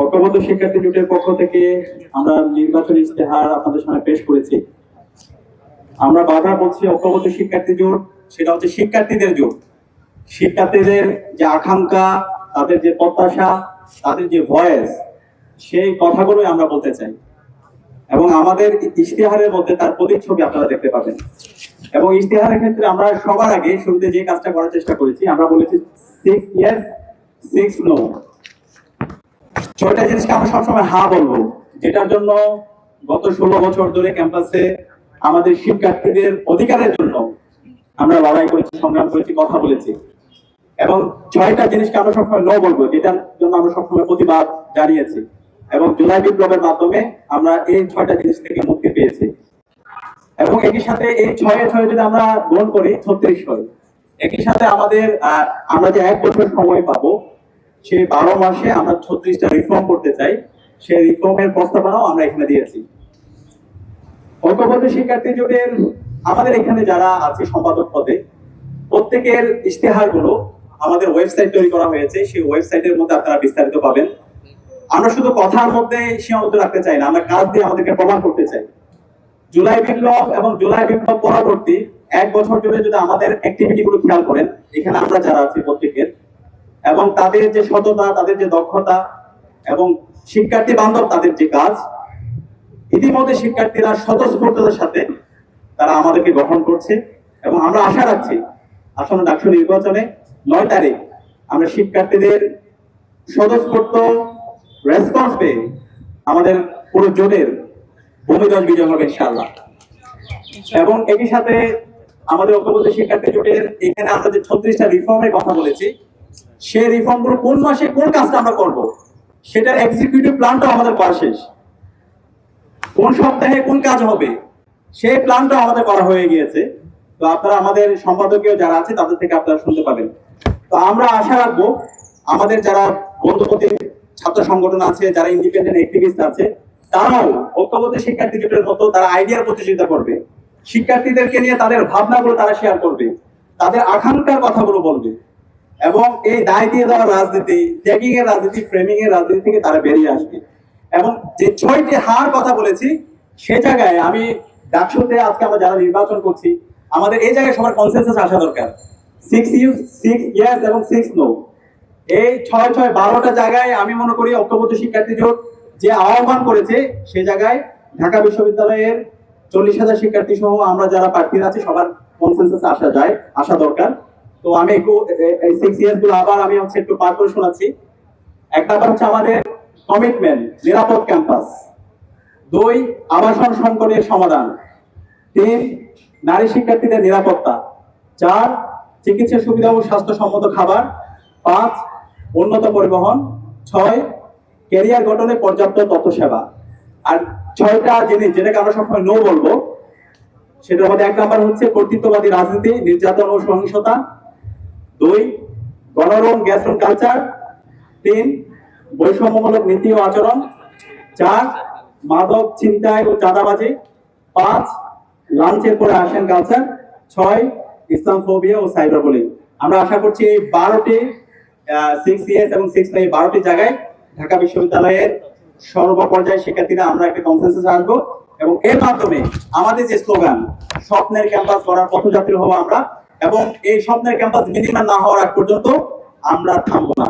ঐক্যবদ্ধ শিক্ষার্থী জোটের পক্ষ থেকে আমরা নির্বাচনী ইস্তেহার আপনাদের সামনে পেশ করেছি। আমরা বাধা বলছি ঐক্যবদ্ধ শিক্ষার্থী জোট, সেটা হচ্ছে শিক্ষার্থীদের জোট। শিক্ষার্থীদের যে আকাঙ্ক্ষা, তাদের যে প্রত্যাশা, তাদের যে ভয়েস, সেই কথাগুলোই আমরা বলতে চাই। এবং আমাদের ইশতেহারের মধ্যে তার প্রতিচ্ছবি আপনারা দেখতে পাবেন। এবং ইশতেহারের ক্ষেত্রে আমরা সবার আগে শুরুতে যে কাজটা করার চেষ্টা করেছি, আমরা বলেছি সিক্স ইয়ার্স সিক্স নো ছয়টা জিনিসকে আমরা সবসময় হা বলব। যেটার জন্য গত ষোলো বছর ধরে ক্যাম্পাসে আমাদের শিক্ষার্থীদের অধিকারের জন্য আমরা লড়াই করেছি, সংগ্রাম করেছি, কথা বলেছি। এবং ছয়টা জিনিসকে আমরা সবসময় নো বলব, যেটার জন্য আমরা সবসময় প্রতিবাদ জানিয়েছি। এবং জুলাই বিপ্লবের মাধ্যমে আমরা এই ছয়টা জিনিস থেকে মুক্তি পেয়েছি। এবং একই সাথে এই ছয়ে ছয়ে যদি আমরা গ্রহণ করি, ছত্রিশ হয়, একই সাথে আমাদের আমরা যে এক বছর সময় পাবো সেই বারো মাসে আমরা ছত্রিশটা রিফর্ম করতে চাই। সেই রিফর্মের প্রস্তাবনাও আমরা এখানে দিয়েছি। ঐক্যবদ্ধ শিক্ষার্থী জোটের আমাদের এখানে যারা আছে সম্পাদক পদে, প্রত্যেকের ইশতেহারগুলো আমাদের ওয়েবসাইট তৈরি করা হয়েছে। সেই ওয়েবসাইটের মধ্যে আপনারা বিস্তারিত পাবেন। আমরা শুধু কথার মধ্যে সীমাবদ্ধ রাখতে চাই না, আমরা কাজ দিয়ে আমাদেরকে প্রমাণ করতে চাই। জুলাই বিপ্লব এবং জুলাই বিপ্লব পরবর্তী এক বছর জুড়ে যদি আমাদের অ্যাক্টিভিটি গুলো খেয়াল করেন, এখানে আমরা যারা আছি প্রত্যেকের এবং তাদের যে সততা, তাদের যে দক্ষতা এবং শিক্ষার্থী বান্ধব তাদের যে কাজ, ইতিমধ্যে শিক্ষার্থীরা স্বতঃস্ফূর্ততার সাথে তারা আমাদেরকে গ্রহণ করছে এবং আমরা আশা রাখছি আসন্ন ডাকসু নির্বাচনে নয় তারিখ আমরা শিক্ষার্থীদের স্বতঃস্ফূর্ত রেসপন্স পেয়ে আমাদের পুরো জোটের ভূমিদল বিজয় হবে ইনশাআল্লাহ। এবং একই সাথে আমাদের ঐক্যবদ্ধ শিক্ষার্থী জোটের এখানে আমরা যে ছত্রিশটা রিফর্মের কথা বলেছি সেই রিফর্মগুলো কোন মাসে কোন কাজটা আমরা করব? সেটার এক্সিকিউটিভ প্ল্যানটাও আমাদের করা শেষ। কোন সপ্তাহে কোন কাজ হবে? সেই প্ল্যানটাও আমাদের করা হয়ে গিয়েছে। তো আপনারা আমাদের সম্পাদকীয় যারা আছে, তাদের থেকে আপনারা শুনতে পাবেন। তো আমরা আশা রাখব, আমাদের যারা বন্ধুপতি ছাত্র সংগঠন আছে, যারা ইন্ডিপেন্ডেন্ট অ্যাক্টিভিস্ট আছে, তারাও ঐক্যবদ্ধ শিক্ষার্থীদের মতো তারা আইডিয়ার প্রতিযোগিতা করবে। শিক্ষার্থীদেরকে নিয়ে তাদের ভাবনাগুলো তারা শেয়ার করবে। তাদের আকাঙ্ক্ষার কথাগুলো বলবে। এবং এই দায় দিয়ে দেওয়ার রাজনীতি ট্যাগিং এর রাজনীতি ফ্রেমিং এর রাজনীতি থেকে তারা বেরিয়ে আসবে। এবং যে ছয়টি হার কথা বলেছি, সে জায়গায় আমি ডাকসুতে আজকে আমরা যারা নির্বাচন করছি, আমাদের এই জায়গায় সবার কনসেন্সাস আসা দরকার। সিক্স ইউ সিক্স ইয়ার্স এবং সিক্স নো এই ছয় ছয় বারোটা জায়গায় আমি মনে করি ঐক্যবদ্ধ শিক্ষার্থী জোট যে আহ্বান করেছে, সে জায়গায় ঢাকা বিশ্ববিদ্যালয়ের চল্লিশ হাজার শিক্ষার্থী সহ আমরা যারা প্রার্থীরা আছে, সবার কনসেন্সাস আসা যায়, আসা দরকার। তো আমি একটু সিক্স ইয়ার্সগুলো আবার আমি হচ্ছে একটু পার করে শোনাচ্ছি। এক নাম্বার হচ্ছে আমাদের কমিটমেন্ট নিরাপদ ক্যাম্পাস দুই, আবাসন সংকটের সমাধান। তিন, নারী শিক্ষার্থীদের নিরাপত্তা। চার, চিকিৎসা সুবিধা ও স্বাস্থ্যসম্মত খাবার। পাঁচ, উন্নত পরিবহন। ছয় ক্যারিয়ার গঠনে পর্যাপ্ত তথ্য সেবা আর ছয়টা জিনিস যেটাকে আমরা সবসময় নো বলব, সেটার মধ্যে এক নাম্বার হচ্ছে কর্তৃত্ববাদী রাজনীতি, নির্যাতন ও সহিংসতা। দুই, গণরম গ্যাসরুম কালচার। তিন, বৈষম্যমূলক নীতি ও আচরণ। চার, মাদক ছিনতাই ও চাঁদাবাজি। পাঁচ, লাঞ্চের পরে আসেন কালচার। ছয় ইসলাম ফোবিয়া ও সাইবার বুলিং আমরা আশা করছি এই বারোটি সিক্স ইয়ার্স এবং সিক্স এই বারোটি জায়গায় ঢাকা বিশ্ববিদ্যালয়ের সর্বপর্যায়ে শিক্ষার্থীরা আমরা একটা কনসেন্সাস আসব। এবং এর মাধ্যমে আমাদের যে স্লোগান স্বপ্নের ক্যাম্পাস করার পথযাত্রী হব আমরা এবং এই স্বপ্নের ক্যাম্পাস মিনিমাম না হওয়ার আগ পর্যন্ত আমরা থামবো না।